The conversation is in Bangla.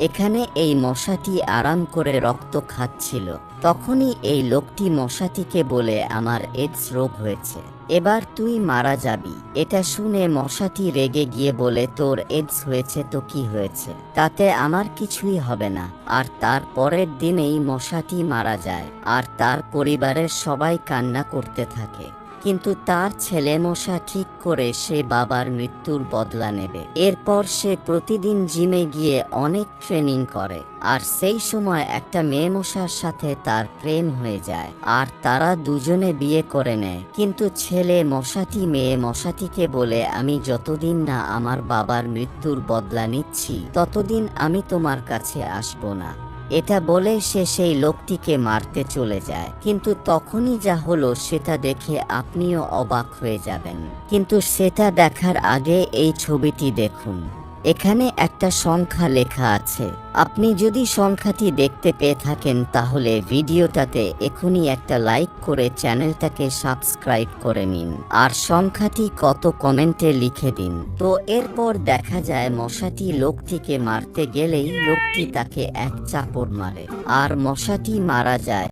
এখানে এই মশাটি আরাম করে রক্ত খাচ্ছিল। তখনই এই লোকটি মশাটিকে বলে, আমার এডস রোগ হয়েছে। এবার তুই মারা যাবি এটা শুনে মশাটি রেগে গিয়ে বলে, তোর এডস হয়েছে তো কি হয়েছে? তাতে আমার কিছুই হবে না আর তার পরের দিনেই মশাটি মারা যায়। আর তার পরিবারের সবাই কান্না করতে থাকে। কিন্তু তার ছেলে মশা ঠিক করে সে বাবার মৃত্যুর বদলা নেবে। এরপর সে প্রতিদিন জিমে গিয়ে অনেক ট্রেনিং করে, আর সেই সময় একটা মেয়ে মশার সাথে তার প্রেম হয়ে যায়, আর তারা দুজনে বিয়ে করে নেয়। কিন্তু ছেলে মশাটি মেয়ে মশাটিকে বলে, আমি যতদিন না আমার বাবার মৃত্যুর বদলা নিচ্ছি, ততদিন আমি তোমার কাছে আসব না। এটা বলে সে সেই লোকটিকে মারতে চলে যায়। কিন্তু তখনই যা হলো সেটা দেখে আপনিও অবাক হয়ে যাবেন। কিন্তু সেটা দেখার আগে এই ছবিটি দেখুন। এখানে একটা সংখ্যা লেখা আছে। আপনি যদি সংখ্যাটি দেখতে পেয়ে থাকেন, তাহলে ভিডিওটাতে এখনই একটা লাইক করে চ্যানেলটাকে সাবস্ক্রাইব করে নিন। আর সংখ্যাটি কত কমেন্টে লিখে দিন। তো এরপর দেখা যায়, মশাটি লোকটিকে মারতে গেলেই লোকটি তাকে এক চাপড় মারে। আর মশাটি মারা যায়